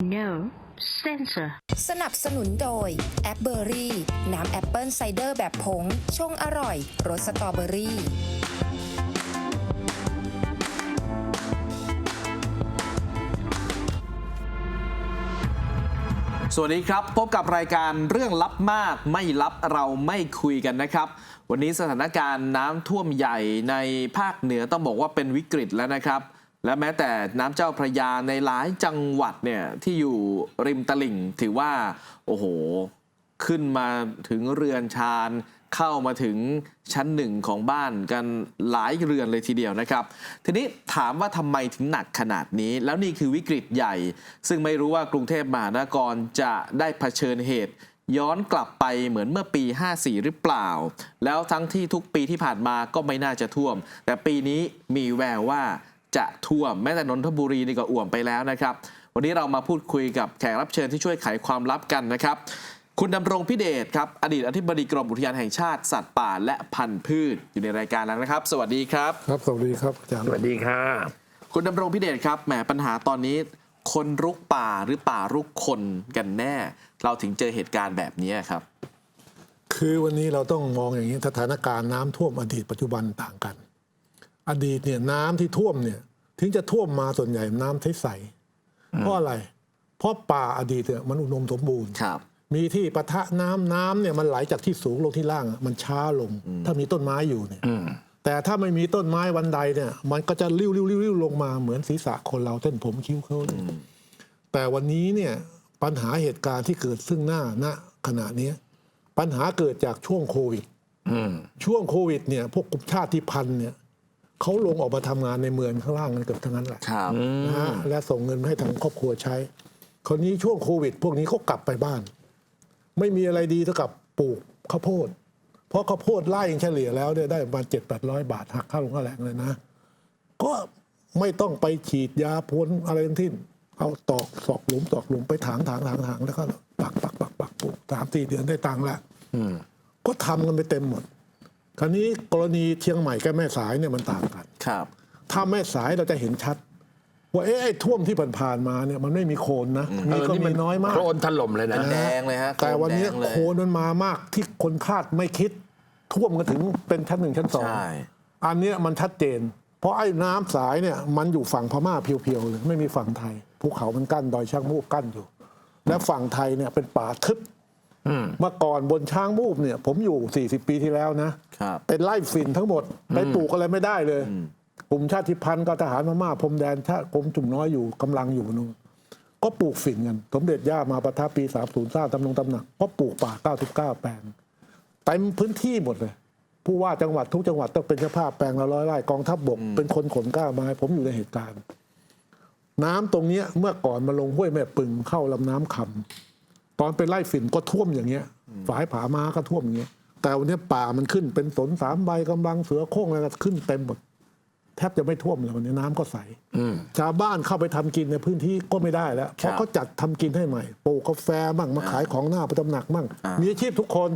No sensor. สนับสนุนโดยแอปเบอรี่น้ำแอปเปิลไซเดอร์แบบผง ชงอร่อย รสสตรอเบอรี่ สวัสดีครับ พบกับรายการเรื่องลับมากไม่ลับเราไม่คุยกันนะครับ วันนี้สถานการณ์น้ำท่วมใหญ่ในภาคเหนือต้องบอกว่าเป็นวิกฤตแล้วนะครับ และแม้แต่น้ำเจ้าพระยาในหลายจังหวัดเนี่ยที่อยู่ริมตลิ่งถือว่า โอ้โห ขึ้นมาถึงเรือนชานเข้ามาถึงชั้นหนึ่งของบ้านกันหลายเรือนเลยทีเดียวนะครับ ทีนี้ถามว่าทำไมถึงหนักขนาดนี้ แล้วนี่คือวิกฤตใหญ่ ซึ่งไม่รู้ว่ากรุงเทพมหานครจะได้เผชิญเหตุ ย้อนกลับไปเหมือนเมื่อปี 54 หรือเปล่า แล้วทั้งที่ทุกปีที่ผ่านมาก็ไม่น่าจะท่วม แต่ปีนี้มีแววว่า จะท่วมแม้แต่นนทบุรีนี่ก็อ่วมไปแล้วนะครับ วันนี้เรามาพูดคุยกับแขกรับเชิญที่ช่วยไขความลับกันนะครับ คุณดำรงพิเดชครับอดีตอธิบดีกรมอุทยานแห่งชาติสัตว์ป่าและพันธุ์พืชอยู่ในรายการแล้วนะครับ สวัสดีครับ ครับสวัสดีครับอาจารย์สวัสดีค่ะ คุณดำรงพิเดชครับแหมปัญหาตอนนี้ คนรุกป่าหรือป่ารุกคนกันแน่ เราถึงเจอเหตุการณ์แบบนี้ครับ คือวันนี้เราต้องมองอย่างนี้สถานการณ์น้ำท่วมอดีตปัจจุบันต่างกัน อดีตเนี่ยน้ำที่ท่วมเนี่ย ถึงจะท่วมมาส่วนใหญ่น้ำใสๆเพราะอะไร เพราะป่าอดีตเนี่ยมันอุดมสมบูรณ์ครับ มีที่ปะทะน้ำน้ำเนี่ยมันไหลจากที่สูงลงที่ล่างอะมันช้าลง ถ้ามีต้นไม้อยู่เนี่ยแต่ถ้าไม่มีต้นไม้วันใดเนี่ย มันก็จะริ้วริ้วริ้วริ้วลงมาเหมือนศีรษะคนเราเส้นผมคิ้วเขาเลยแต่วันนี้เนี่ยปัญหาเหตุการณ์ที่เกิดซึ่งหน้าณขณะเนี้ยปัญหาเกิดจากช่วงโควิดอืมช่วงโควิดเนี่ยพวกกลุ่มชาติพันธุ์เนี่ย เขาลงออกมาทำงานในเมืองข้างล่างกันเกือบทั้งนั้นแหละครับนะฮะและส่งเงินให้ทางครอบครัวใช้ คนนี้ช่วงโควิด พวกนี้เขากลับไปบ้าน ไม่มีอะไรดีเท่ากับปลูกข้าวโพด เพราะข้าวโพดไร่เฉลี่ยแล้วเนี่ยได้ประมาณเจ็ดแปดร้อยบาทหักค่าลงค่าแรงเลยนะ ก็ไม่ต้องไปฉีดยาพ่นอะไรทั้งสิ้นเอาตอกสอกหลุมตอกหลุมไปถางถางถางถางแล้วก็ปักปักปักปักปลูกสามสี่เดือนได้ตังค์ละอืมก็ทำกันไปเต็มหมด คราวนี้กรณีเชียงใหม่กับแม่สายเนี่ยมันต่างกันครับ ถ้าแม่สายเราจะเห็นชัด ว่าเอ๊ะไอ้ท่วมที่ผ่านๆมาเนี่ยมันไม่มีโคลนนะมีก็เออนี่มีมันน้อยมาก โคลนถล่มเลยนะเป็นแดงเลยฮะแต่วันนี้แดงเลยโคลนมันมามากที่คนคาดไม่คิด ท่วมกันถึงเป็นชั้นหนึ่งชั้นสองใช่อันเนี้ยมันชัดเจน เพราะไอ้น้ำสายเนี่ยมันอยู่ฝั่งพม่าเพียวๆเลยไม่มีฝั่งไทยภูเขามันกั้นดอยช้างมูกกั้นอยู่ และฝั่งไทยเนี่ยเป็นป่าทึบอืม เมื่อก่อนบนช้างมูกเนี่ย ผมอยู่ 40 ปีที่แล้วนะครับเป็นไล่ฝิ่นทั้งหมด ไปปลูกอะไรไม่ได้เลยกลุ่มชาติพันธุ์ก็ทหารพม่าพรมแดนชาติกรมจุ่มน้อยอยู่กำลังอยู่นู่นก็ปลูกฝิ่นกันสมเด็จย่ามาประทับปี 30สร้างตำนงตำหนัก ก็ปลูกป่า 99 แปลงเต็มพื้นที่หมดเลย ผู้ว่าจังหวัดทุกจังหวัดต้องเป็นเจ้าภาพแปลงละร้อยไร่กองทัพบบกเป็นคนขนกล้าไม้ผมอยู่ในเหตุการณ์ น้ำตรงเนี้ยเมื่อก่อนมาลงห้วยแม่ปึงเข้าลำน้ำคำ ตอนเป็นไล่ฝิ่นก็ท่วมอย่างเงี้ยฝายผามาก็ท่วมอย่างเงี้ยแต่วันนี้ป่ามันขึ้นเป็นสนสามใบกำลังเสือโคร่งอะไรก็ขึ้นเต็มหมดแทบจะไม่ท่วมเลยวันนี้น้ำก็ใสอืมชาวบ้านเข้าไปทำกินในพื้นที่ก็ไม่ได้แล้วเพราะเขาจัดทำกินให้ใหม่ปลูกกาแฟมั่งมาขายของหน้าประจำหนักมั่งอ่ามีมีอาชีพทุกคน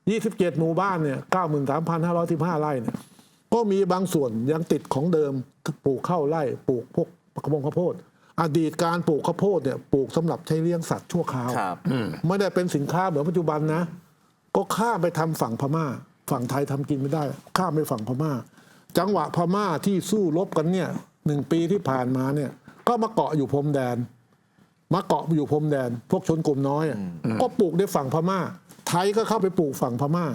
27 หมู่บ้านเนี่ย93,515ไร่เนี่ยก็มีบางส่วนยังติดของเดิมปลูกข้าวไร่ปลูกพวกกระบงข้าวโพด อดีตการปลูกข้าวโพดเนี่ยปลูกสำหรับใช้เลี้ยงสัตว์ชั่วคราวครับไม่ได้เป็นสินค้าเหมือนปัจจุบันนะ ก็ข้ามไปทำฝั่งพม่า ฝั่งไทยทำกินไม่ได้ ข้ามไปฝั่งพม่า จังหวะพม่าที่สู้รบกันเนี่ยหนึ่งปีที่ผ่านมาเนี่ย ก็มาเกาะอยู่พรมแดน มาเกาะอยู่พรมแดน พวกชนกลุ่มน้อยอะก็ปลูกในฝั่งพม่า ไทยก็เข้าไปปลูกฝั่งพม่า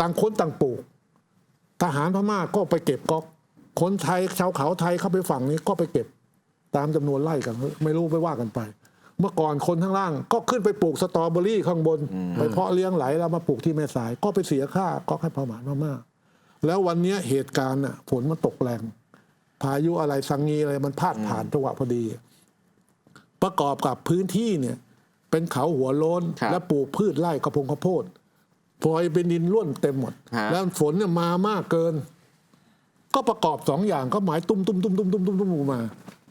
ต่างคนต่างปลูก ทหารพม่าก็ไปเก็บก๊อกคนไทยชาวเขาไทยเข้าไปฝั่งนี้ก็ไปเก็บ ตามจำนวนไร่กัน ไม่รู้ไปว่ากันไป เมื่อก่อนคนข้างล่าง ก็ขึ้นไปปลูกสตรอเบอรี่ข้างบน ไปเพาะเลี้ยงไหลแล้วมาปลูกที่แม่สาย ก็ไปเสียค่าก็ให้พม่ามาๆแล้ววันเนี้ยเหตุการณ์น่ะฝนมันตกแรงพายุอะไรสังงีอะไรมันพาดผ่านจังหวะพอดี ประกอบกับพื้นที่เนี่ย เป็นเขาหัวโล้นครับและปลูกพืชไร่กระพงข้าวโพดพลอยเป็นดินร่วนเต็มหมดฮะแล้วฝนเนี่ยมามากเกิน ก็ประกอบสองอย่างก็หมายตุ้มตุ้มตุ้มตุ้มตุ้มตุ้มตุ้มมา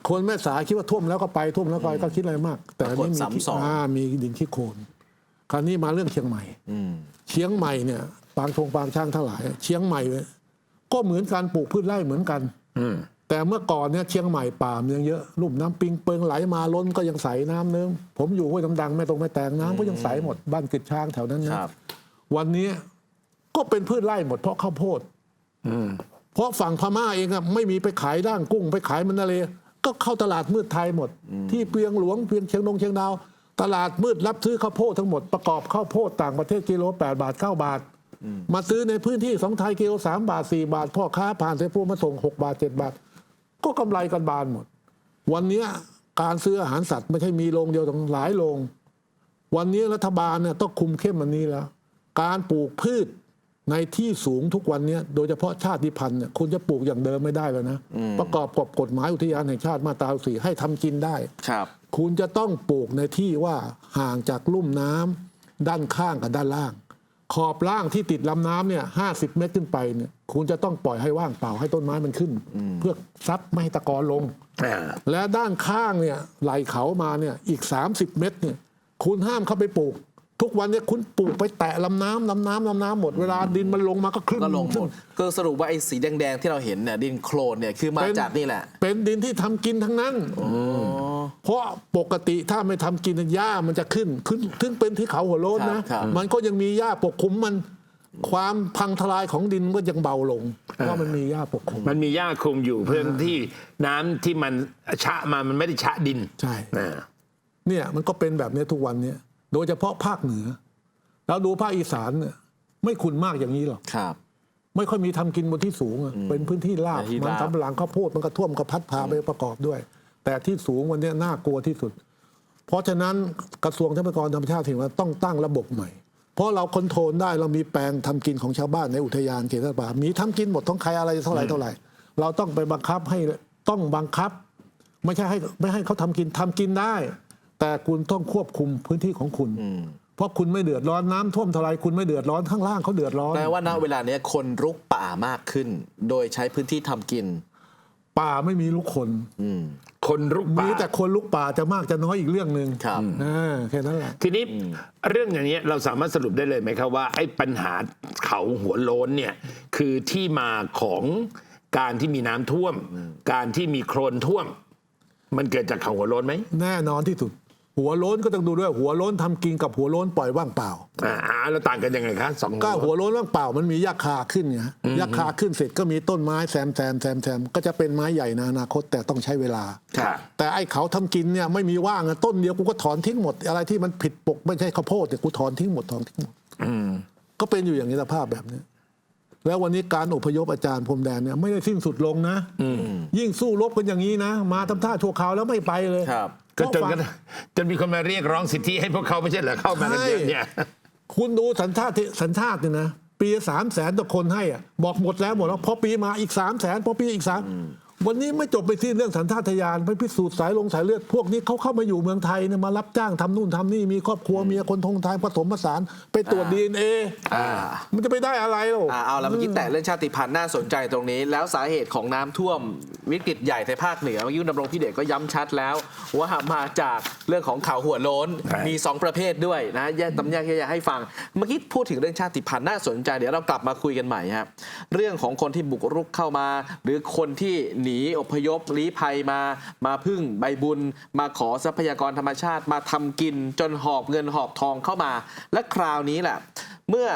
คนแม่สายคิดว่าท่วมแล้วก็ไปท่วมแล้วก็ไปก็คิดอะไรมาก แต่อันนี้มีปรากฏซ้ำสองอ่ามีดินขี้โคลนคราวนี้มาเรื่องเชียงใหม่อืมเชียงใหม่เนี่ยปางชงปางช่างทั้งหลาย เชียงใหม่เนี่ยก็เหมือนการปลูกพืชไร่เหมือนกันอืมแต่เมื่อก่อนเนี่ยเชียงใหม่ป่ามนยังเยอะลุ่มน้ำปิงเปิงไหลมาล้นก็ยังใสน้ำเนึงผมอยู่ห้วยน้ำดังแม่ตรงแม่แตงน้ำก็ยังใสหมดบ้านกึดช้างแถวนั้นนะครับวันนี้ก็เป็นพืชไร่หมดเพราะข้าวโพดอืมเพราะฝั่งพม่าเองอะไม่มีไปขายด่างกุ้งไปขายมันทะเล ก็เข้าตลาดมืดไทยหมด ที่เปียงหลวงเพียงเชียงดงเชียงดาว ตลาดมืดรับซื้อข้าวโพดทั้งหมดประกอบข้าวโพดต่างประเทศกิโล 8 บาท 9 บาท มาซื้อในพื้นที่สองไทยกิโล 3 บาท 4 บาท พ่อค้าผ่านเซฟูมาส่ง 6 บาท 7 บาท ก็กำไรกันบานหมด วันเนี้ยการซื้ออาหารสัตว์ไม่ใช่มีโรงเดียวต้องหลายโรงวันนี้รัฐบาลเนี่ยต้องคุมเข้มมันนี้แล้ว การปลูกพืช ในที่สูงทุกวันเนี้ยโดยเฉพาะชาติพันธุ์เนี่ยคุณจะปลูกอย่างเดิมไม่ได้แล้วนะ ประกอบกับกฎหมายอุทยานแห่งชาติมาตราสี่ให้ทำกินได้ครับ คุณจะต้องปลูกในที่ว่าห่างจากลุ่มน้ำด้านข้างกับด้านล่าง ขอบล่างที่ติดลำน้ำเนี่ยห้าสิบเมตรขึ้นไปเนี่ยคุณจะต้องปล่อยให้ว่างเปล่าให้ต้นไม้มันขึ้น เพื่อซับไม่ให้ตะกอนลงอ่าและด้านข้างเนี่ยไหลเขามาเนี่ยอีก 30 เมตรเนี่ยคุณห้ามเข้าไปปลูก ทุกวันเนี่ยคุณปลูกไปแตะลำน้ำลำน้ำลำน้ำหมดเวลาดินมันลงมาก็ครึ่งก็ลงหซึ่มดก็สรุปว่าไอ้สีแดงๆที่เราเห็นเนี่ยดินโคลนเนี่ยคือมาเป็นจากนี่แหละ เป็นดินที่ทำกินทั้งนั้นเพราะปกติถ้าไม่ทำกินหญ้ามันจะขึ้นขึ้นถึงเป็นที่เขาหัวโล้นนะครับมันก็ยังมีหญ้าปกคลุมมันความพังทลายของดินก็ยังเบาลงเพราะมันมีหญ้าปกคลุม มันมีหญ้าคลุมอยู่เพื่อที่น้ำที่มันชะมามันไม่ได้ชะดิน ใช่อ่าเนี่ยมันก็เป็นแบบนี้ทุกวันเนี่ย โดยเฉพาะภาคเหนือ แล้วดูภาคอีสานเนี่ยไม่ขุนมากอย่างนี้หรอกครับ ไม่ค่อยมีทำกินบนที่สูงอะเป็นพื้นที่ราบที่มันราบทำหลังข้าวโพดมันก็ท่วมก็พัดพาไปประกอบด้วย แต่ที่สูงวันเนี้ยน่ากลัวที่สุด เพราะฉะนั้นกระทรวงทรัพยากรธรรมชาติถึงว่าต้องตั้งระบบใหม่ เพราะเราคอนโทรลได้เรามีแปลงทำกินของชาวบ้านในอุทยานเขตรัฐบาลมีทำกินหมดท้องใครอะไรเท่าไหร่เท่าไหร่ เราต้องไปบังคับให้ต้องบังคับ ไม่ใช่ให้ไม่ให้เขาทำกินทำกินได้ แต่คุณต้องควบคุมพื้นที่ของคุณ เพราะคุณไม่เดือดร้อนน้ำท่วมเท่าไหรคุณไม่เดือดร้อนข้างล่างเขาเดือดร้อนแปลว่าณเวลาเนี้ยคนรุกป่ามากขึ้น โดยใช้พื้นที่ทำกิน ป่าไม่มีลูกคนคนรุกป่ามีแต่คนลุกป่าจะมากจะน้อยอีกเรื่องหนึ่งครับอ่าแค่นั้นแหละทีนี้เรื่องอย่างนี้ยเราสามารถสรุปได้เลยไหมครับว่าไอ้ปัญหาเขาหัวโล้นเนี่ยคือที่มาของการที่มีน้ำท่วม การที่มีโคลนท่วม มันเกิดจากเขาหัวโล้นไหมแน่นอนที่สุด หัวโล้นก็ต้องดูด้วยหัวโล้นทำกินกับหัวโล้นปล่อยว่างเปล่าอ่าอ่าแล้วต่างกันยังไงคะสองก็หัวโล้นว่างเปล่ามันมีหญ้าคาขึ้นไงหญ้าคาขึ้นเสร็จก็มีต้นไม้แซมแซมแซมแซมก็จะเป็นไม้ใหญ่ในอนาคตแต่ต้องใช้เวลาค่ะแต่ไอ้เขาทำกินเนี่ยไม่มีว่างอะต้นเดียวกูก็ถอนทิ้งหมด อะไรที่มันผิดปกไม่ใช่ข้าวโพดเนี่ยกูถอนทิ้งหมดถอนทิ้งหมดก็เป็นอยู่อย่างนี้สภาพแบบนี้แล้ววันนี้การอพยพอาจารย์พรมแดนเนี่ยไม่ได้สิ้นสุดลงนะยิ่งสู้รบกันอย่างนี้นะ มาทำท่าชั่วคราวแล้วไม่ไปเลยครับ ก็จนเพราะกันฝั่งจนมีคนมาเรียกร้องสิทธิให้พวกเขาไม่ใช่เหรอเข้ามากันเยอะเนี่ยคุณดูสัญชาติสัญชาติเนี่ยนะ ปีสามแสนต่อคนให้อะบอกหมดแล้วหมดแล้วพอปีมาอีกสามแสนพอปีอีกสาม วันนี้ไม่จบไปที่เรื่องสัญชาตญาณไปพิสูจน์สายลงสายเลือดพวกนี้เขาเข้ามาอยู่เมืองไทยเนี่ยมารับจ้างทำนู่นทำนี่มีครอบครัวเมียคนทงไทยผสมผสานไปตรวจดีเอ็นเออ่ามันจะไปได้อะไรหรออ่าเอาละเมื่อกี้แตะเรื่องชาติพันธุ์น่าสนใจตรงนี้ แล้วสาเหตุของน้ำท่วมวิกฤตใหญ่ในภาคเหนือเมื่อกี้คุณดำรงพี่เดชก็ย้ำชัดแล้ว ว่ามาจากเรื่องของเขาหัวโล้นใช่มี 2 ประเภทด้วยนะแยกตำแยกแยกให้ฟัง เมื่อกี้พูดถึงเรื่องชาติพันธุ์น่าสนใจเดี๋ยวเรากลับมาคุยกันใหม่ครับเรื่องของคนที่บุกรุกเข้ามา หรือคนที่หนีอพยพลี้ภัยมา มาพึ่งใบบุญ มาขอทรัพยากรธรรมชาติมาทำกินจนหอบเงินหอบทองเข้ามา และคราวนี้แหละเมื่อ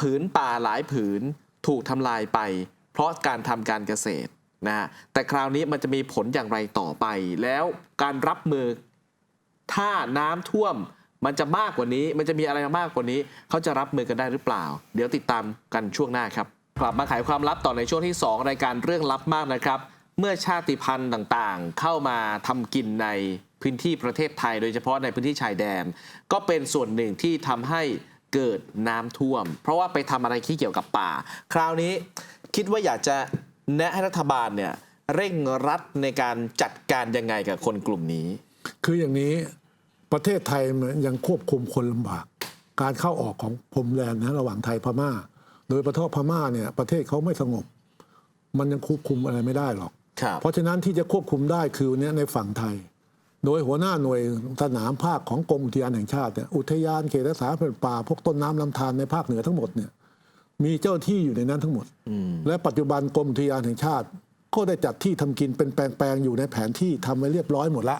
ผืนป่าหลายผืนถูกทำลายไป เพราะการทำการเกษตรนะฮะแต่คราวนี้มันจะมีผลอย่างไรต่อไป แล้วการรับมือถ้าน้ำท่วมมันจะมากกว่านี้ มันจะมีอะไรมากกว่านี้ เขาจะรับมือกันได้หรือเปล่า เดี๋ยวติดตามกันช่วงหน้าครับ กลับมาไขความลับต่อในช่วงที่ 2 รายการเรื่องลับมากนะครับ เมื่อชาติพันธุ์ต่างๆ เข้ามาทำกินในพื้นที่ประเทศไทย โดยเฉพาะในพื้นที่ชายแดน ก็เป็นส่วนหนึ่งที่ทำให้เกิดน้ำท่วม เพราะว่าไปทำอะไรที่เกี่ยวกับป่า คราวนี้คิดว่าอยากจะแนะให้รัฐบาลเนี่ยเร่งรัดในการจัดการยังไงกับคนกลุ่มนี้ คืออย่างนี้ประเทศไทยมันยังควบคุมคนลำบาก การเข้าออกของพรมแดนนะระหว่างไทยพม่า โดยประเทศพม่าเนี่ยประเทศเขาไม่สงบ มันยังควบคุมอะไรไม่ได้หรอก เพราะฉะนั้นที่จะควบคุมได้คือเนี่ยในฝั่งไทย โดยหัวหน้าหน่วยสนามภาคของกรมอุทยานแห่งชาติเนี่ยอุทยานเขตรักษาพันธุ์ป่าพวกต้นน้ำลำธารในภาคเหนือทั้งหมดเนี่ยมีเจ้าที่อยู่ในนั้นทั้งหมด และปัจจุบันกรมอุทยานแห่งชาติ ก็ได้จัดที่ทำกินเป็นแปลงๆอยู่ในแผนที่ทำไว้เรียบร้อยหมดละ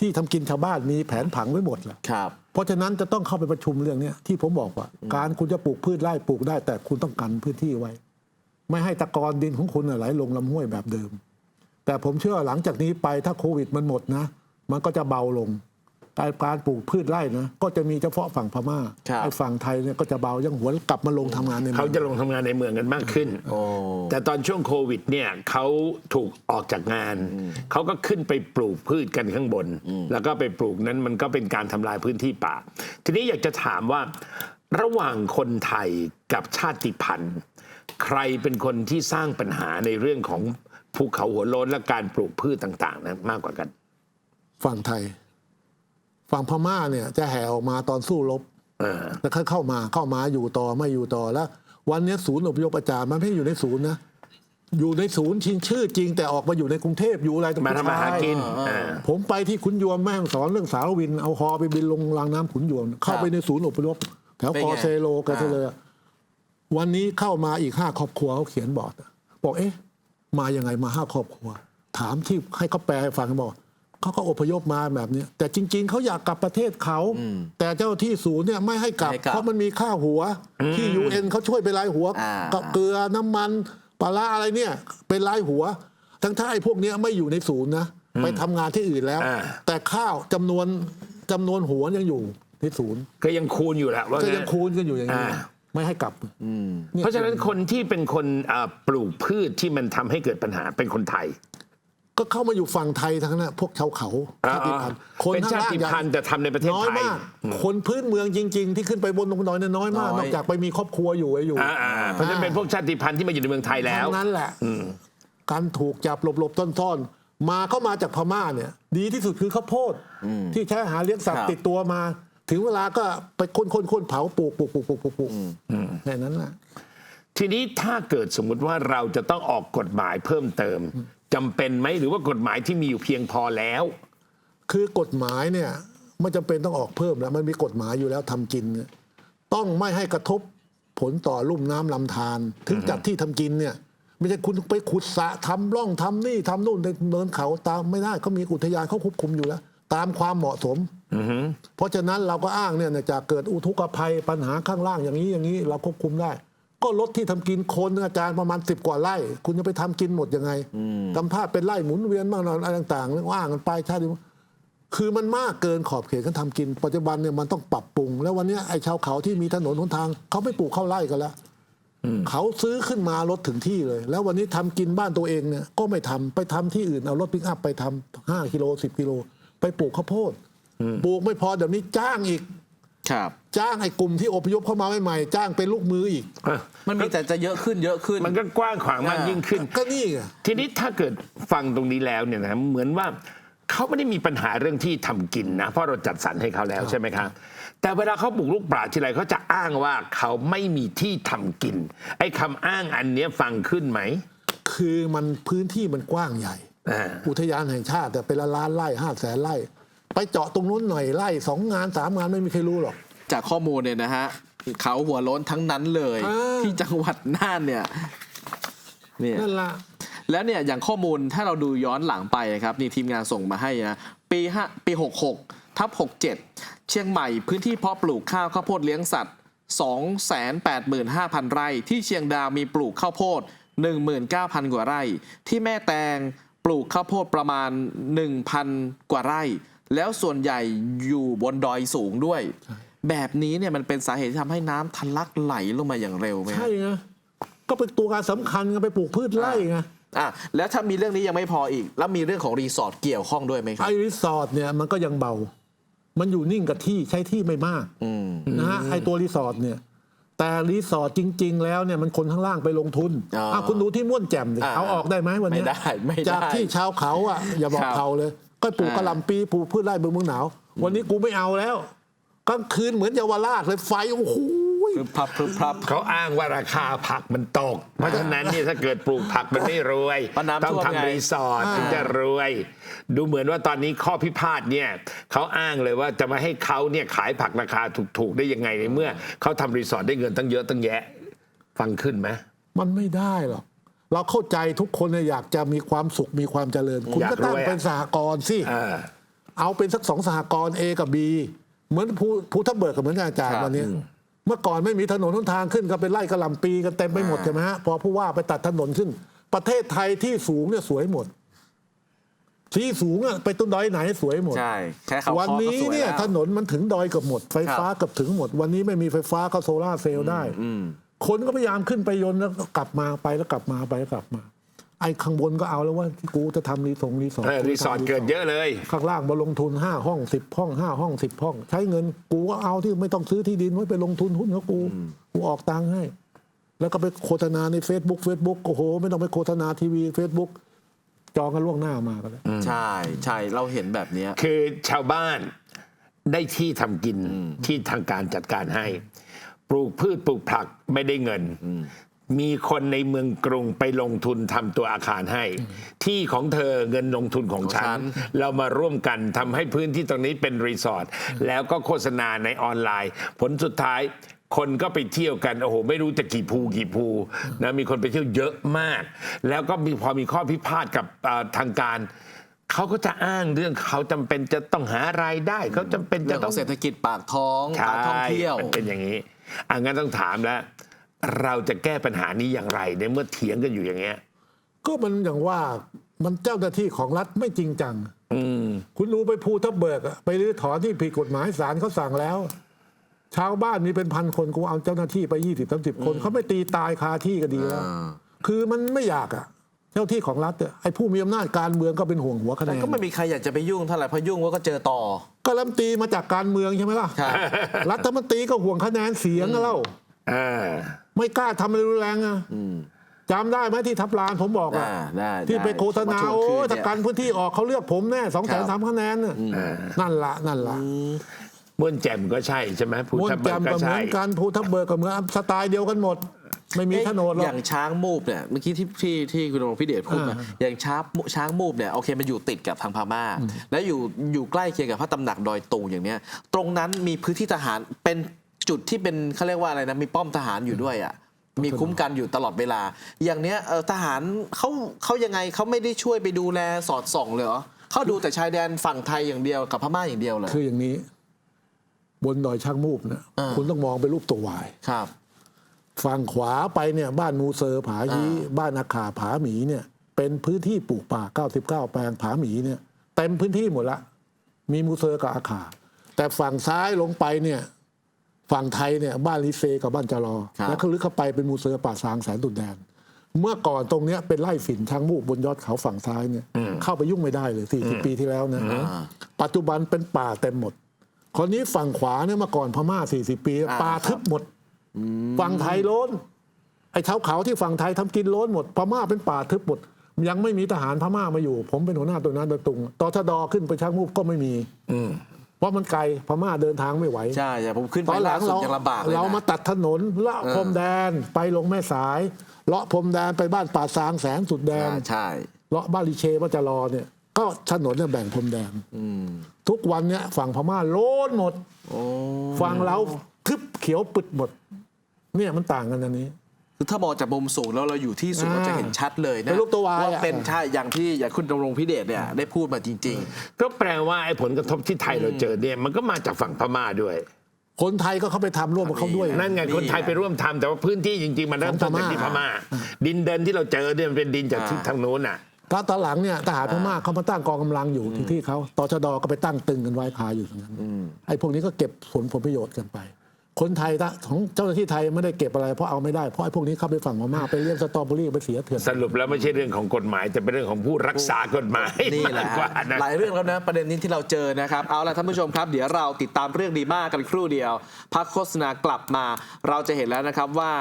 ที่ทำกินชาวบ้านมีแผนผังไว้หมดแหละครับเพราะฉะนั้นจะต้องเข้าไปประชุมเรื่องเนี้ยที่ผมบอกว่า การคุณจะปลูกพืชไร่ปลูกได้ แต่คุณต้องกันพื้นที่ไว้ ไม่ให้ตะกอนดินของคุณน่ะไหลลงลำห้วยแบบเดิม แต่ผมเชื่อหลังจากนี้ไปถ้าโควิดมันหมดนะ มันก็จะเบาลงการการปลูกพืชไร่นะก็จะมีเฉพาะฝั่งพม่าครับไอ้ฝั่งไทยเนี่ยก็จะเบายังหวนกลับมาลงทำงานในเมืเขาองจะลงทำงานในเมืองกันมากขึ้นโอ้แต่ตอนช่วงโควิดเนี่ยเขาถูกออกจากงาน เขาก็ขึ้นไปปลูกพืชกันข้างบน แล้วก็ไปปลูกนั้นมันก็เป็นการทำลายพื้นที่ป่า ทีนี้อยากจะถามว่าระหว่างคนไทยกับชาติพันธุ์ ใครเป็นคนที่สร้างปัญหาในเรื่องของภูเขาหัวโล้นและการปลูกพืชต่างๆนั้นมากกว่ากัน ฝั่งไทย ฝั่งพม่าเนี่ยจะแห่ออกมาตอนสู้รบเออแล้วค่อยเข้ามาเข้ามาอยู่ต่อไม่อยู่ต่อแล้ว วันเนี้ยศูนย์อพยพอาจารย์มันไม่ได้อยู่ในศูนย์นะอยู่ในศูนย์ชิงชื่อจริง แต่ออกมาอยู่ในกรุงเทพอยู่อะไรต่างมาทำมาหากินอ่าเออผมไปที่ขุนยวมแม่ฮ่องสอนเรื่องสารวิน เอาฮอไปบินลงรางน้ำขุนยวมเข้าไปในศูนย์อพยพแถวเป็นคไงอเซโลกันเลยอะ วันนี้เข้ามาอีกห้าครอบครัวเขาเขียนบอร์ดอะบอกเอ๊ะ มายังไงมาห้าครอบครัว ถามที่ให้เขาแปลให้ฟังบอกเขาก็อพยพมาแบบเนี้ยแต่จริง ๆเขาอยากกลับประเทศเขาแต่เจ้าที่ศูนย์เนี่ยไม่ให้กลับ ไม่ให้กลับเพราะมันมีค่าหัว ที่ยูเอ็นเขาช่วยไปรายหัวอ่า กับเกลือน้ำมันปลาร้าอะไรเนี่ย เป็นรายหัว ทั้งท่าไอ้พวกเนี้ยไม่อยู่ในศูนย์นะไปทำงานที่อื่นแล้ว อ่า แต่ข้าวจำนวนจำนวนหัวยังอยู่ที่ศูนย์ ก็ยังคูณอยู่แหละว่าก็งั้นยังคูณกันอยู่อย่างนี้อ่า ไม่ให้กลับยเพราะฉะนั้นคนที่เป็นคนอ่าปลูกพืชที่มันทำให้เกิดปัญหาเป็นคนไทยก็เข้ามาอยู่ฝั่งไทยทั้งนั้นพวกชาวเขาชาติพันธุ์คนเป็นข้างชาล่างติอย่างพันธุ์แต่ทำในประเทศน้อยไทย มากคนพื้นเมืองจริง ๆ ที่ขึ้นไปบนตรงดอยเนี่ยน้อยมากน้อยนอกจากไปมีครอบครัวอยู่ไว้อยู่ อ่าอ่าเพราะฉะนั้นเป็นพวกชาติพันธุ์ที่มาอยู่ในเมืองไทยแล้ว ทั้งนั้นแหละการถูกจับหลบๆต้นๆมาเข้ามาจากพม่าเนี่ย ดีที่สุดคือข้าวโพดที่ใช้อาหารเลี้ยงสัตครัว์บติดตัวมา ถึงเวลาก็ไปค้นๆๆเผาปลูกปลูกปลูกปลูกปลูกปลูกแค่นั้นแหละทีนี้ถ้าเกิดสมมุติว่าเราจะต้องออกกฎหมายเพิ่มเติมจำเป็นไหมหรือว่ากฎหมายที่มีอยู่เพียงพอแล้ว คือกฎหมายเนี่ยไม่จำเป็นต้องออกเพิ่มแล้วมันมีกฎหมายอยู่แล้วทำกินเนี่ยต้องไม่ให้กระทบผลต่อลุ่มน้ำลำธารถึงจัดที่ทำกินเนี่ยไม่ใช่คุณไปขุดสระทำร่องทำนี่ทำนู่นในเนินเขาตามไม่ได้เขามีอุทยานเขาควบคุมอยู่แล้ว ตามความเหมาะสมเพราะฉะนั้นเราก็อ้างเนี่ยจากเกิดอุทกภัยปัญหาข้างล่างอย่างนี้อย่างนี้เราควบคุมได้ ก็ลดที่ทำกินคนอาจารย์ประมาณสิบกว่าไร่ คุณจะไปทำกินหมดยังไงทำท่าเป็นไร่หมุนเวียนบ้างอะไรต่างๆเรื่องว่างกันไปชาตินี้คือมันมากเกินขอบเขตการทำกิน ปัจจุบันเนี่ยมันต้องปรับปรุง แล้ววันเนี้ยไอ้ชาวเขาที่มีถนนหนทางเขาไม่ปลูกข้าวไร่กันแล้วเขาซื้อขึ้นมารถถึงที่เลย แล้ววันนี้ทำกินบ้านตัวเองเนี่ยก็ไม่ทำไปทำที่อื่นเอารถปิกอัพไปทำห้ากิโลสิบกิโล ไปปลูกข้าวโพดปลูกไม่พอเดี๋ยวนี้จ้างอีก ครับ จ้างไอ้กลุ่มที่อพยพเข้ามาใหม่ๆจ้างเป็นลูกมืออีก มันมีแต่จะเยอะขึ้นเยอะขึ้น มันก็กว้างขวางมากอ่ายิ่ยิ่งขึ้น ก็นี่ไงทีนี้ถ้าเกิดฟังตรงนี้แล้วเนี่ยนะเหมือนว่าเขาไม่ได้มีปัญหาเรื่องที่ทำกินนะเพราะเราจัดสรรให้เขาแล้วใช่ไหมครับแต่เวลาเขาปลูกลูกปลาทีไรเขาจะอ้างว่าเขาไม่มีที่ทำกิน ไอ้คำอ้างอันเนี้ยฟังขึ้นไหม คือมันพื้นที่มันกว้างใหญ่อ่าอุทยานแห่งชาติแต่เป็นละล้านไร่ห้าแสนไร่ ไปเจาะตรงนู้นหน่อยไร่สองงานสามงานไม่มีใครรู้หรอก จากข้อมูลเนี่ยนะฮะเขาหัวโล้นทั้งนั้นเลย อ่า ที่จังหวัดน่านเนี่ยเนี่ยนั่นละ แล้วเนี่ยอย่างข้อมูลถ้าเราดูย้อนหลังไปครับนี่ทีมงานส่งมาให้นะปีห้าปี66ทับ67เชียงใหม่พื้นที่เพาะปลูกข้าวข้าวโพดเลี้ยงสัตว์ 285,000 ไร่ ที่เชียงดาวมีปลูกข้าวโพด 19,000 กว่าไร่ ที่แม่แตงปลูกข้าวโพดประมาณ 1,000 กว่าไร่ แล้วส่วนใหญ่อยู่บนดอยสูงด้วย แบบนี้เนี่ยมันเป็นสาเหตุที่ทำให้น้ำทะลักไหลลงมาอย่างเร็วไหมครับใช่ไงก็เป็นตัวการสำคัญไงไปปลูกพืชไร่ไงอะแล้วถ้ามีเรื่องนี้ยังไม่พออีก แล้วมีเรื่องของรีสอร์ทเกี่ยวข้องด้วยไหมครับไอรีสอร์ทเนี่ยมันก็ยังเบา มันอยู่นิ่งกับที่ใช้ที่ไม่มากอืมนะฮะไอตัวรีสอร์ทเนี่ย แต่รีสอร์ทจริง ๆ แล้วเนี่ยมันคนข้างล่างไปลงทุนอ๋ออะคุณดูที่ม่วนแจ่มดิอ่าเอาออกได้ไหมวันเนี้ยไม่ได้ไม่ได้จากที่ชาวเขาอะอย่าบอกครับเขาเลย ก็ปลูกอ่ากระหล่ำปีปลูกพืชไร่เมืองเมืองหนาว วันนี้กูไม่เอาแล้วกลางคืนเหมือนเยาวราชเลยไฟโอ้โห พรึบพรับพรึบพรับ เขาอ้างว่าราคาผักมันตก เพราะฉะนั้นเนี่ยถ้าเกิดปลูกผักมันไม่รวย เพราะน้ำต้องท่วมไง ทำรีสอร์ทถึงจะรวย ดูเหมือนว่าตอนนี้ข้อพิพาทเนี่ยเขาอ้างเลยว่าจะมาให้เขาเนี่ยขายผักราคาถูกๆได้ยังไงในเมื่อเขาทำรีสอร์ทได้เงินตั้งเยอะตั้งแยะ ฟังขึ้นไหม มันไม่ได้หรอก เราเข้าใจทุกคนเนี่ยอยากจะมีความสุขมีความเจริญ คุณอยากก็ตั้งรวยอะ เป็นสหกรณ์สิอ่าเอาเป็นสักสองสหกรณ์ A กับ B เหมือนภูภูทับเบิกกับเหมือนกันอาจารย์ครับ วันนี้ เมื่อก่อนไม่มีถนนหนทางขึ้นก็เป็นไร่กระหล่ำปีกันเต็มไปหมดอ่าใช่ไหมฮะพอผู้ว่าไปตัดถนนขึ้น ประเทศไทยที่สูงเนี่ยสวยหมด ที่สูงอะไปต้นดอยไหนสวยหมด ใช่แค่เขาวันนี้คอก็สวเนี่ยแล้วถนนมันถึงดอยเกับหมด ไฟฟ้าครับเกับถึงหมด วันนี้ไม่มีไฟฟ้าก็โซลาร์เซลล์ได้อืมคนก็พยายามขึ้นไปยนต์แล้วก็กลับมาไปแล้วกลับมาไปแล้วกลับมา ไอ้ข้างบนก็เอาแล้วว่ากูจะทำรีสอร์ทรีสอร์ทเออรีสอร์ทเกิดเยอะเลย ข้างล่างมาลงทุนห้าห้องสิบห้องห้าห้องสิบห้อง ใช้เงินกูก็เอาที่ไม่ต้องซื้อที่ดินไว้ไปลงทุนหุ้นเขากู กูออกตังค์ให้ แล้วก็ไปโฆษณาใน Facebook Facebook โอ้โห ไม่ต้องไปโฆษณาทีวี Facebook จองกันล่วงหน้ามาก็แล้วใช่ใช่เราเห็นแบบเนี้ยคือชาวบ้านได้ที่ทำกินที่ทางการจัดการให้ ปลูกพืชปลูกผักไม่ได้เงิน มีคนในเมืองกรุงไปลงทุนทำตัวอาคารให้ ที่ของเธอเงินลงทุนของฉัของฉันนเรามาร่วมกันทำให้พื้นที่ตรงนี้เป็นรีสอร์ทแล้วก็โฆษณาในออนไลน์ ผลสุดท้ายคนก็ไปเที่ยวกัน โอ้โห ไม่รู้จะกี่ภูกี่ภูนะมีคนไปเที่ยวเยอะมาก แล้วก็มีพอมีข้อพิพาทกับเอ่อทางการเขาก็จะอ้างเรื่องเขาจำเป็นจะต้องหารายได้เขาจำเป็นเรื่จะองขต้อองงเศรษฐกิจปากท้องใช่การท่องเที่ยวมันเป็นอย่างนี้อะงั้นต้องถามแล้ว เราจะแก้ปัญหานี้อย่างไรในเมื่อเถียงกันอยู่อย่างเงี้ย ก็มันอย่างว่ามันเจ้าหน้าที่ของรัฐไม่จริงจัง อืม คุณรู้ไปภูทับเบิกอะไปรื้อถอนที่ผิดกฎหมายศาลเขาสั่งแล้ว ชาวบ้านมีเป็นพันคนกูเอาเจ้าหน้าที่ไปยี่สิบสามสิบคนเขาไม่ตีตายคาที่ก็ดีแล้วอ่าคือมันไม่อยากอะเจ้าที่ของรัฐอะไอ้ผู้มีอำนาจการเมืองก็เป็นห่วงหัวคะแนแต่นก็ไม่มีใครอยากจะไปยุ่งเท่าไหร่เพราะยุ่งว่าก็เจอต่อ ก็รัฐมนตรีมาจากการเมืองใช่ไหมล่ะ ครับ รัฐมนตรีก็ห่วงคะแนนเสียงอะเล่า อ่า ไม่กล้าทำอะไรรุนแรงอะจำได้ไหมที่ทับลานผมบอกอะได้ได้ที่ไปโฆษณามาทวงโอ้คืนยเนี่ยถ้าการพื้นที่ออกเขาเลือกผมแน่สองคแสรันบสามคะแนนน่ะนั่นละนั่นละม่วนแจ่มก็ใช่ใช่ไหมภูม่วนทับเบิแจ่กมก็ก็เหมืใช่อนกันภูทับเบิกก็เหมือนสไตล์เดียวกันหมด ไม่มีโฉนดหรออกย่างช้างมูบเนี่ยเมื่อกี้ที่ที่ที่คุณรงพี่เดชพูดมาอ่าอย่างช้างช้างมูบเนี่ยโอเคมันอยู่ติดกับทางพม่า และอยู่อยู่ใกล้เคียงกับพระตำหนักดอยตุงอย่างเนี้ย ตรงนั้นมีพื้นที่ทหารเป็น จุดที่เป็นเขาเรียกว่าอะไรนะมีป้อมทหารอยู่ด้วยอะมีคุ้มกันอยู่ตลอดเวลา อย่างเนี้ยเออทหารเขาเขายังไงเขาไม่ได้ช่วยไปดูแลสอดส่องเลยเหรอเขาดูแต่ชายแดนฝั่งไทยอย่างเดียวกับพม่าอย่างเดียวเลยคืออย่างนี้ บนดอยช่างมูบนะอ่าคุณต้องมองเป็นรูปตัววายครับฝั่งขวาไปเนี่ยบ้านมูเซอร์ผายีบ้านอาขาผาหมีเนี่ย เป็นพื้นที่ปลูกป่า 99 แปลงผาหมีเนี่ยเต็มพื้นที่หมดละ มีมูเซอร์กับอาขาแต่ฝั่งซ้ายลงไปเนี่ย ฝั่งไทยเนี่ยบ้านลิเซกับบ้านจารอ ครับ แล้วก็ลึกเข้าไปเป็นมูเซอร์ป่าซางแสนตุดแดน เมื่อก่อนตรงเนี้ยเป็นไร่ฝิ่นช้างมูกบนยอดเขาฝั่งซ้ายเนี่ยเข้าไปยุ่งไม่ได้เลย40ปีที่แล้วนะปัจจุบันเป็นป่าเต็มหมดคนนี้ฝั่งขวาเนี่ยเมื่อก่อนพม่า40ปีอ่าป่าทึบหมดฝั่งไทยโล้น ไอ้เท้าเขาที่ฝั่งไทยทำกินโล้นหมดพม่าเป็นป่าทึบหมด ยังไม่มีทหารพม่ามาอยู่ ผมเป็นหัวหน้าตัวนั้นโดยตรงตชดขึ้นไปชักมูกก็ไม่มี เพราะมันไกลพม่าเดินทางไม่ไหวใช่ใช่ผมขึ้นตไปอนหลัล่างสุดเรายังลำบากเลยนะเรามาตัดถนนเลาะเออ พรมแดนไปลงแม่สาย เลาะพรมแดนไปบ้านป่าซางแสนสุดแดน อ่าใช่ เลาะบ้านลิเชบ้านจารอเนี่ย ก็ถนนเนี่ยแบ่งพรมแดนทุกวันเนี่ยฝั่งพม่าโล้นหมด โอ้ ฝั่งเราทึบเขียวปึดหมด เนี่ยมันต่างกันอันนี้ คือถ้ามองจากมุมสูงแล้วเราอยู่ที่สูงอ่าเราจะเห็นชัดเลยนะเป็นรูปตัววายว่าอะเป็นใช่อย่างที่อย่างคุณดำรงพิเดชเนี่ยได้พูดมาจริงก็แปลว่าไอ้ผลกระทบที่ไทยเราเจอเนี่ยมันก็มาจากฝั่งพม่าด้วย คนไทยก็เข้าไปทำร่วมกับเขาด้วย นั่นไงนี่คนไทยไปร่วมทำแต่ว่าพื้นที่จริง ๆ มันเริ่มต้นจากที่พม่า ดินเดินที่เราเจอเนี่ยมันเป็นดินจากที่ทางโน้นน่ะก็ตอนหลังเนี่ยทหารพม่าเขามาตั้งกองกำลังอยู่ที่ที่เขาตชดก็ไปตั้งตึงกันไว้คาอยู่ตรงนั้นไอ้พวกนี้ก็เก็บผลผลประโยชน์กันไป คนไทยทะของเจ้าหน้าที่ไทยไม่ได้เก็บอะไรเพราะเอาไม่ได้เพราะไอ้พวกนี้เข้าไปฝั่งพม่าไปเลี้ยงสตรอเบอรี่ไปเสียเถื่อนสรุปแล้วไม่ใช่เรื่องของกฎหมาย แต่เป็นเรื่องของผู้รักษากฎหมายๆนี่แหละมากกว่านะหลายเรื่องแล้วนะประเด็นนี้ที่เราเจอนะครับเอาละท่านผู้ชมครับ เดี๋ยวเราติดตามเรื่องดีมากกันครู่เดียวพักโฆษณากลับมา เราจะเห็นแล้วนะครับว่า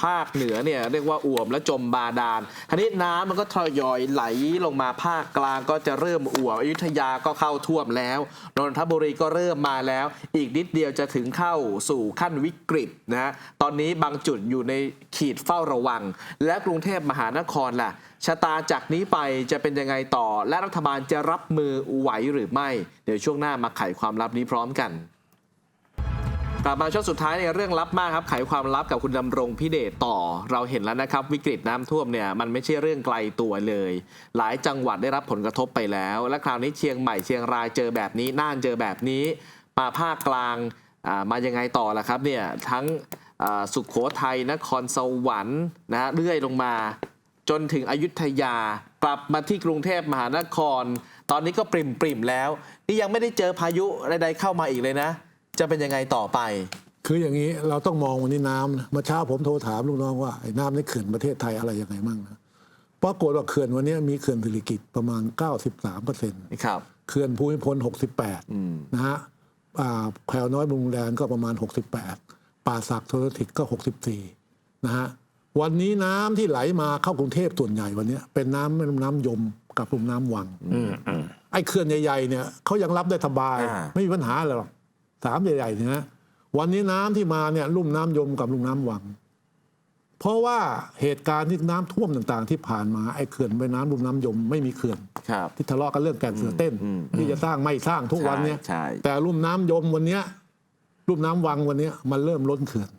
ภาคเหนือเนี่ยเรียกว่าอ่วมและจมบาดาลทีนี้น้ำมันก็ทยอยไหลลงมาภาคกลางก็จะเริ่มอ่วมอยุธยาก็เข้าท่วมแล้วนนทบุรีก็เริ่มมาแล้ว อีกนิดเดียวจะถึงเข้าสู่ขั้นวิกฤตนะฮะตอนนี้บางจุดอยู่ในขีดเฝ้าระวัง และกรุงเทพมหานครล่ะชะตาจากนี้ไปจะเป็นยังไงต่อ และรัฐบาลจะรับมือไหวหรือไม่ เดี๋ยวช่วงหน้ามาไขความลับนี้พร้อมกันกลับมาช่วงสุดท้ายในเรื่องลับมากครับไขความลับกับคุณดำรงพิเดชต่อ เราเห็นแล้วนะครับ วิกฤตน้ำท่วมเนี่ยมันไม่ใช่เรื่องไกลตัวเลย หลายจังหวัดได้รับผลกระทบไปแล้ว และคราวนี้เชียงใหม่เชียงรายเจอแบบนี้น่านเจอแบบนี้มาภาคกลาง มายังไงต่อล่ะครับเนี่ยทั้งอ่าสุขโขทัยนครสวรรค์นะฮะเรื่อยลงมาจนถึงอยุธยา กลับมาที่กรุงเทพมหานคร ตอนนี้ก็ปริมปริมๆแล้ว นี่ยังไม่ได้เจอพายุใดๆเข้ามาอีกเลยนะ จะเป็นยังไงต่อไป คืออย่างนี้เราต้องมองวันนี้น้ำนะเมื่อเช้าผมโทรถามลูกน้องว่าไอ้น้ำในเขื่อนประเทศไทยอะไรยังไงมั่งนะปรากฏว่าเขื่อนวันนี้มีเขื่อนสิริกิตประมาณ 93เปอร์เซ็นต์ครับเขื่อนภูมิพล 68นะฮะอ่า แควน้อยบุงแดนก็ประมาณ 68 ป่าสักโทรทิกก็ 64 นะฮะ วันนี้น้ำที่ไหลมาเข้ากรุงเทพส่วนใหญ่วันนี้เป็นน้ำแม่น้ำยมกับลุ่มน้ำวังไอ้เขื่อนใหญ่ๆเนี่ยเขายังรับได้สบายอ่าไม่มีปัญหาอะไรหรอกสามใหญ่ๆเนี่ยนะวันนี้น้ำที่มาเนี่ยลุ่มน้ำยมกับลุ่มน้ำวัง เพราะว่าเหตุการณ์ที่น้ำท่วมต่างๆ ที่ผ่านมาไอ้เขื่อนไปน้ำลุ่มน้ำยมไม่มีเขื่อน ครับ ที่ทะเลาะกันเรื่องแก่งเสือเต้น อืมที่จะสร้างไม่สร้างทุกวันเนี่ยใช่ใช่ แต่ลุ่มน้ำยมวันเนี้ยลุ่มน้ำวังวันเนี้ยมันเริ่มล้นเขื่อน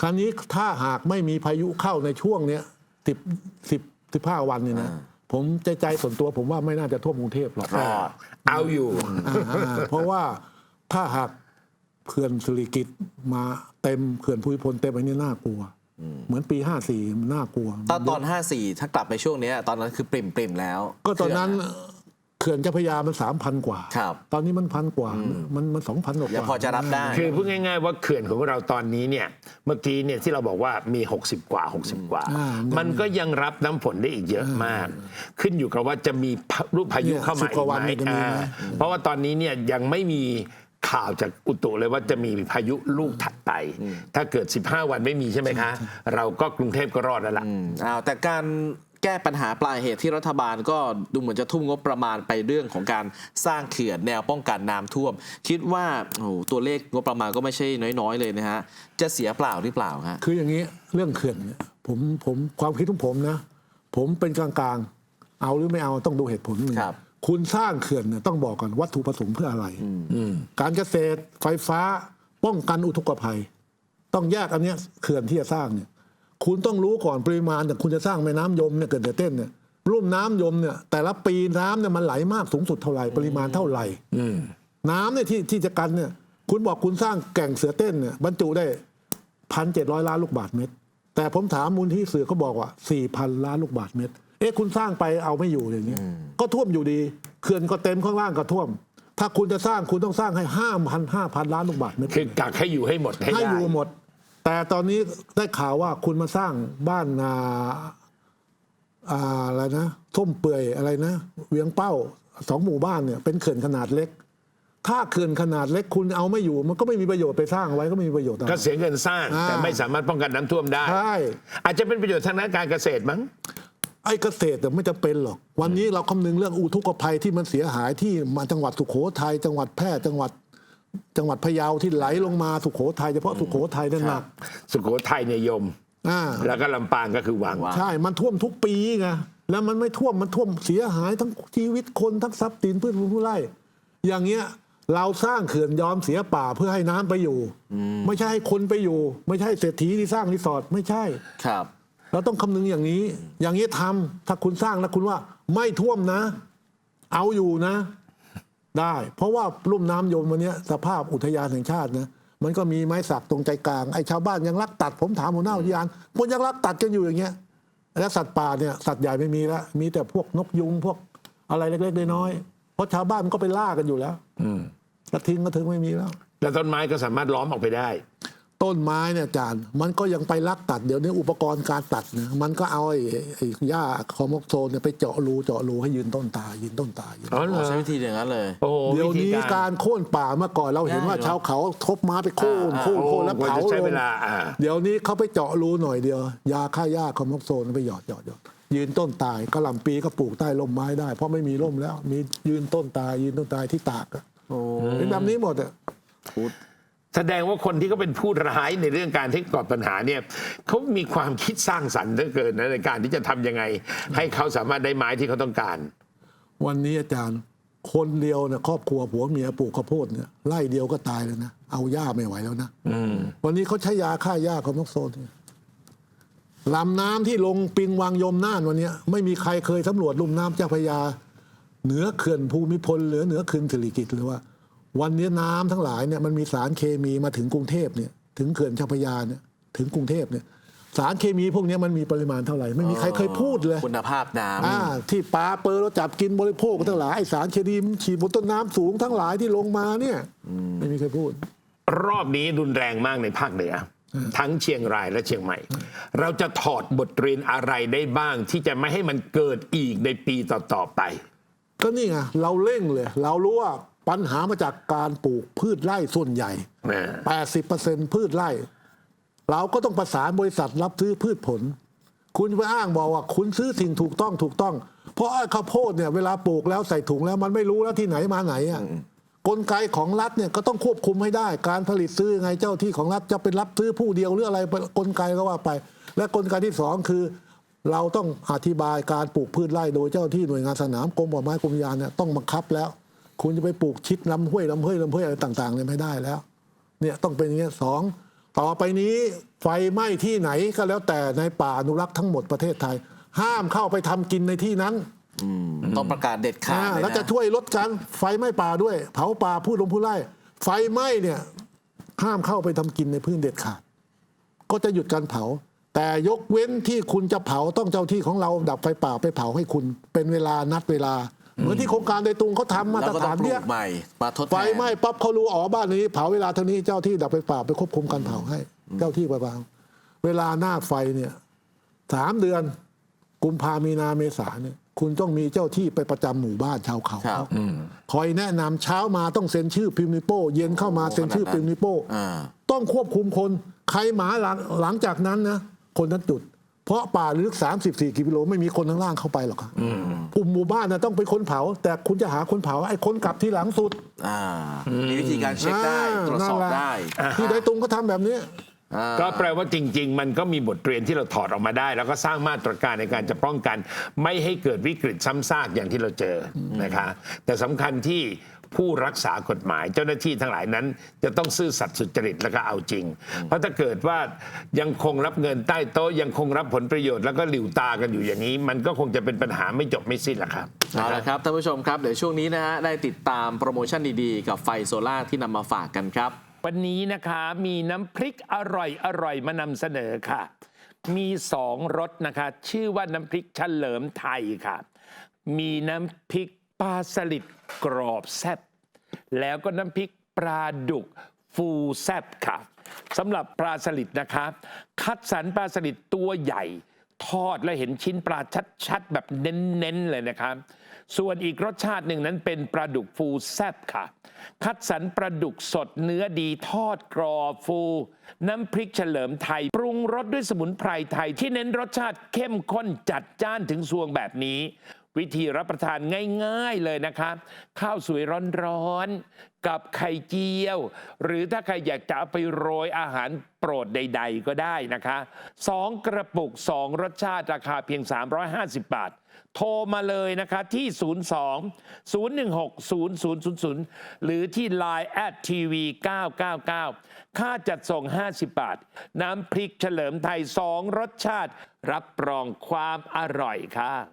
คราวนี้ถ้าหากไม่มีพายุเข้าในช่วงเนี้ยสิบสิบสิบห้าวันเนี่ยนะผมใจใจส่วนตัวผมว่าไม่น่าจะท่วมกรุงเทพหรอกรอดเอาอยู่ อ่าอ่าเพราะว่าถ้าหากเขื่อนสุริกิตมาเต็มเขื่อนภูมิพลเต็มอันนี้น่ากลัว เหมือนปีห้าสี่มันน่ากลัวตอนตอน54ถ้ากลับไปช่วงเนี้ยตอนนั้นคือปริมปริมๆแล้วก็ตอนนั้นเขื่ะ เขื่อนเจ้าพระยามันสามพันกว่า ครับ ตอนนี้มันพันกว่า มันมันสองพันกว่ายังพอจะรับได้ คือพูดง่ายๆว่าเขื่อนของเราตอนนี้เนี่ยเมื่อกี้เนี่ยที่เราบอกว่ามี 60 กว่า 60 กว่าอ่ามัมันก็ยังรับน้ำฝนได้อีกเยอะมาก ขึ้นอยู่กับว่าจะมีพารูปพายุเนี่ยเข้าสิมาบอีกว่ากวันไหมเนี่ยจะมีไหมอ่าเพราะว่าตอนนี้เนี่ยยังไม่มี ข่าวจากอุตุเลยว่าจะมีพายุลูกถัดไป ถ้าเกิด 15 วันไม่มีใช่ไหมคะ เราก็กรุงเทพก็รอดแล้วล่ะอืมอ้าวแต่การแก้ปัญหาปลายเหตุที่รัฐบาลก็ดูเหมือนจะทุ่มงบประมาณไปเรื่องของการสร้างเขื่อนแนวป้องกันน้ำท่วม คิดว่าโอ้โหตัวเลขงบประมาณก็ไม่ใช่น้อยๆ เลยนะฮะ จะเสียเปล่าหรือเปล่าฮะคืออย่างนี้เรื่องเขื่อนเนี่ยผมผมความคิดของผมนะ ผมเป็นกลางๆ เอาหรือไม่เอาต้องดูเหตุผลหนึ่งครับ คุณสร้างเขื่อนเนี่ยต้องบอกก่อนวัตถุประสงค์เพื่ออะไร การเกษตรไฟฟ้าป้องกันอุทกภัย ต้องแยกอันเนี้ยเขื่อนที่จะสร้างเนี่ย คุณต้องรู้ก่อนปริมาณแต่คุณจะสร้างแม่น้ำยมเนี่ยเกิดแต่เต้นเนี่ยรุ่มน้ำยมเนี่ย แต่ละปีน้ำเนี่ยมันไหลมากสูงสุดเท่าไหร่ปริมาณเท่าไหร่น้ำเนี่ยที่ที่จะกันเนี่ย คุณบอกคุณสร้างแก่งเสือเต้นเนี่ยบรรจุได้พันเจ็ดร้อยล้านลูกบาทเมตร แต่ผมถามมูลที่สื่อเขาบอกว่าสี่พันล้านลูกบาทเมตร เอ๊ะคุณสร้างไปเอาไม่อยู่อย่างนี้ยก็ท่วมอยู่ดีเขื่อนก็เต็มข้างล่างก็ท่วม ถ้าคุณจะสร้างคุณต้องสร้างให้ห้าพันห้าพันล้านลูกบาทเมตรคือกักให้อยู่ให้หมดให้ให้ได้อยู่หมด แต่ตอนนี้ได้ข่าวว่าคุณมาสร้างบ้านนาอ่าอะไรนะส้มเปื่อยอะไรนะเวียงเป้าสองหมู่บ้านเนี่ยเป็นเขื่อนขนาดเล็ก ถ้าเขื่อนขนาดเล็กคุณเอาไม่อยู่ มันก็ไม่มีประโยชน์ไปสร้างไว้ก็ไม่มีประโยชน์อะไร ก็เสียเงินสร้าง อ่า แต่ไม่สามารถป้องกันน้ำท่วมได้ ใช่อาจจะเป็นประโยชน์ทางด้านการเกษตรมั้ง ไอ้เกษตรเนี่ยไม่จะเป็นหรอก วันนี้เราคำนึงเรื่องอุทกภัยที่มันเสียหายที่มาจังหวัดสุโขทัยจังหวัดแพร่จังหวัด จังหวัดพะเยาที่ไหลลงมาสุโขทัยเฉพาะสุโขทัยนั่นหนักสุโขทัยเนี่ยยม อ่า แล้วก็ลำปางก็คือวังใช่ มันท่วมทุกปีไง แล้วมันไม่ท่วม มันท่วมเสียหายทั้งชีวิตคนทั้งทรัพย์สินพืชผลผู้ไร่ อย่างเงี้ย เราสร้างเขื่อนยอมเสียป่าเพื่อให้น้ำไปอยู่ ไม่ใช่ให้คนไปอยู่ ไม่ใช่เศรษฐีที่สร้างรีสอร์ทไม่ใช่ ครับ เราต้องคำนึงอย่างนี้ อย่างนี้ทำถ้าคุณสร้างแล้วคุณว่าไม่ท่วมนะ เอาอยู่นะ ได้ เพราะว่าลุ่มน้ำยมวันเนี้ยสภาพอุทยานแห่งชาตินะมันก็มีไม้สักตรงใจกลางไอ้ชาวบ้านยังรักตัด ผมถามหัวหน้าอุทยานคนยังรักตัดกันอยู่อย่างเงี้ยแล้วสัตว์ป่าเนี่ยสัตว์ใหญ่ไม่มีแล้วมีแต่พวกนกยุงพวกอะไรเล็กๆน้อยๆเพราะชาวบ้านมันก็ไปล่ากันอยู่แล้วกระทิงกระถึงไม่มีแล้วแล้วต้นไม้ก็สามารถล้อมออกไปได้ ต้นไม้เนี่ยอาจารย์มันก็ยังไปลักตัดเดี๋ยวนี้อุปกรณ์การตัดเนี่ยมันก็เอาไอ้ไอ้หญ้าคอมอกโซนเนี่ยไปเจาะรูเจาะรูให้ยืนต้นตายยืนต้นตายยืนอ๋อเหรอใช้วิธีอย่างนั้นเลยโอ้โหเดี๋ยวนี้ธีการโค่นป่าเมื่อก่อนเราเห็นว่าได้เหรอชาวเขาทบไม้ไปโค่นอ่าโค่นโอ้โค่นแล้วกว่าเผาจะใช้ลงเวลาอ่าเดี๋ยวนี้เขาไปเจาะรูหน่อยเดียวยาฆ่าหญ้าคอมอกโซนไปหยอดหยอดหยอดยืนต้นตายกระหล่ำปีก็ปลูกใต้ร่มไม้ได้ เพราะไม่มีร่มแล้ว มียืนต้นตายยืนต้นตายที่ตากอะโอ้เป็นแบบนี้หมดอะ แสดงว่าคนที่เขาเป็นผู้ร้ายในเรื่องการที่ก่อปัญหาเนี่ยเขามีความคิดสร้างสรรค์เหลือเกินนะในการที่จะทำยังไง ให้เขาสามารถได้ไม้ที่เขาต้องการ วันนี้อาจารย์คนเดียวเนี่ยครอบครัวผัวเมียปลูกข้าวโพดเนี่ยไร่เดียวก็ตายเลยนะเอาหญ้าไม่ไหวแล้วนะวันนี้เขาใช้ยาฆ่าหญ้าของนกโซนเนี่ยลำน้ำที่ลงปิงวังยมน่านวันเนี้ยไม่มีใครเคยสำรวจลุ่มน้ำเจ้าพระยา เหนือเขื่อนภูมิพลเหนือเหนือเขื่อนสิริกิตเลยว่า วันนี้น้ำทั้งหลายเนี่ยมันมีสารเคมีมาถึงกรุงเทพเนี่ยถึงเขื่อนเจ้าพระยาเนี่ยถึงกรุงเทพเนี่ยสารเคมีพวกนี้มันมีปริมาณเท่าไหร่ไม่มีใครเคยพูดเลย คุณภาพน้ำอ่าที่ปลาเปอร์เราจับกินบริโภคทั้งหลายไอ้สารเคมีมันฉีดบนต้นน้ำสูงทั้งหลายที่ลงมาเนี่ยไม่มีใครพูด รอบนี้รุนแรงมากในภาคเหนืออทั้งเชียงรายและเชียงใหม่ เราจะถอดบทเรียนอะไรได้บ้าง ที่จะไม่ให้มันเกิดอีกในปีต่อๆไป ก็นี่ไงเราเร่งเลย เรารู้ว่า ปัญหามาจากการปลูกพืชไร่ส่วนใหญ่นะ80%พืชไร่ เราก็ต้องประสานบริษัทรับซื้อพืชผล คุณจะไปอ้างบอกว่าคุณซื้อสิ่งถูกต้องถูกต้อง เพราะไอ้ข้าวโพดเนี่ยเวลาปลูกแล้วใส่ถุงแล้วมันไม่รู้แล้วที่ไหนมาไหนอะกลไกของรัฐเนี่ยก็ต้องควบคุมให้ได้ การผลิตซื้อยังไงเจ้าที่ของรัฐจะเป็นรับซื้อผู้เดียวหรืออะไรกลไกก็ว่าไป และกลไกที่สองคือ เราต้องอธิบายการปลูกพืชไร่โดยเจ้าที่หน่วยงานสนามกรมป่าไม้กรมอุทยานเนี่ยต้องบังคับแล้ว คุณจะไปปลูกชิดลำห้วยลำห้วยลำห้วยอะไรต่างๆเนี่ยไม่ได้แล้ว เนี่ยต้องเป็นอย่างเงี้ยสองต่อไปนี้ไฟไหม้ที่ไหนก็แล้วแต่ในป่าอนุรักษ์ทั้งหมดประเทศไทย ห้ามเข้าไปทำกินในที่นั้นต้องประกาศเด็ดขาดอ่าเลยแล้วจะนะช่วยลดการไฟไหม้ป่าด้วย เผาป่าพูดลงผู้ไร่ไฟไหม้เนี่ย ห้ามเข้าไปทำกินในพื้นเด็ดขาด ก็จะหยุดการเผา แต่ยกเว้นที่คุณจะเผาต้องเจ้าที่ของเราดับไฟป่าไปเผาให้คุณ เป็นเวลานัดเวลา เหมือนที่โครงการโดยตรงเขาทำมาแล้ตวรก็ต้อฐางนปลูเนี่ยกใหม่มาทดแทนไฟไหม้ปั๊บเขารู้อ๋อบ้านนี้ เผาเวลาเท่านี้เจ้าที่ดับไฟป่าไปควบคุมการเผาให้ เจ้าที่ไปเผาเวลาหน้าไฟเนี่ยสามเดือนกุมภามีนาเมษาเนี่ยคุณต้องมีเจ้าที่ไปประจำหมู่บ้านชาวเขาครับคอยแนะนำเช้ามาต้องเซ็นชื่อพิมพ์นิโป้ เย็นเข้ามาเซ็นชื่อพิมพ์นิโป้อ่าต้องควบคุมคน ใครหมาหลังหลังจากนั้นนะคนนั้นจุด เพราะป่าลึก 34กิโลไม่มีคนข้างล่างเข้าไปหรอกครับกลุ่มหมู่บ้านนะต้องเป็นคนเผา แต่คุณจะหาคนเผาไอ้คนกลับที่หลังสุดอ่ามีวิธีการเช็คได้อ่าตรวจสอบนั่นแหละได้ ที่ไดตุงก็ทำแบบนี้อ่าก็แปลว่าจริง ๆ มันก็มีบทเรียนที่เราถอดออกมาได้ แล้วก็สร้างมาตรการในการจะป้องกัน ไม่ให้เกิดวิกฤตซ้ำซากอย่างที่เราเจอนะคะ แต่สำคัญที่ ผู้รักษากฎหมาย เจ้าหน้าที่ทั้งหลายนั้น จะต้องซื่อสัตย์สุจริตแล้วก็เอาจริง เพราะถ้าเกิดว่ายังคงรับเงินใต้โต๊ะยังคงรับผลประโยชน์แล้วก็หลิวตากันอยู่อย่างนี้ มันก็คงจะเป็นปัญหาไม่จบไม่สิ้นละครับเอาละครับท่านผู้ชมครับเดี๋ยวช่วงนี้นะฮะได้ติดตามโปรโมชั่นดีๆ กับไฟโซล่าที่นำมาฝากกันครับ วันนี้นะคะมีน้ำพริกอร่อยอร่อยมานำเสนอค่ะ มีสองรสนะคะ ชื่อว่าน้ำพริกเฉลิมไทยค่ะ มีน้ำพริกปลาสลิด กรอบแซบแล้วก็น้ำพริกปลาดุกฟูแซบค่ะสำหรับปลาสลิดนะคะ คัดสรรปลาสลิดตัวใหญ่ ทอดและเห็นชิ้นปลาชัดๆ แบบเน้นๆ เลยนะครับ ส่วนอีกรสชาติหนึ่งนั้นเป็นปลาดุกฟูแซบค่ะ คัดสรรปลาดุกสดเนื้อดีทอดกรอบฟู น้ำพริกเฉลิมไทย ปรุงรสด้วยสมุนไพรไทยที่เน้นรสชาติเข้มข้นจัดจ้านถึงสวงแบบนี้ วิธีรับประทานง่ายๆเลยนะคะข้าวสวยร้อนๆ กับไข่เจียว หรือถ้าใครอยากจะเอาไปโรยอาหารโปรดใดๆก็ได้นะคะสองกระปุก 2 รสชาติราคาเพียง 350 บาท โทรมาเลยนะคะที่ 02 016 0000 หรือที่ Line at tv 999 ค่าจัดส่ง 50 บาท น้ำพริกเฉลิมไทย 2 รสชาติ รับรองความอร่อยค่ะ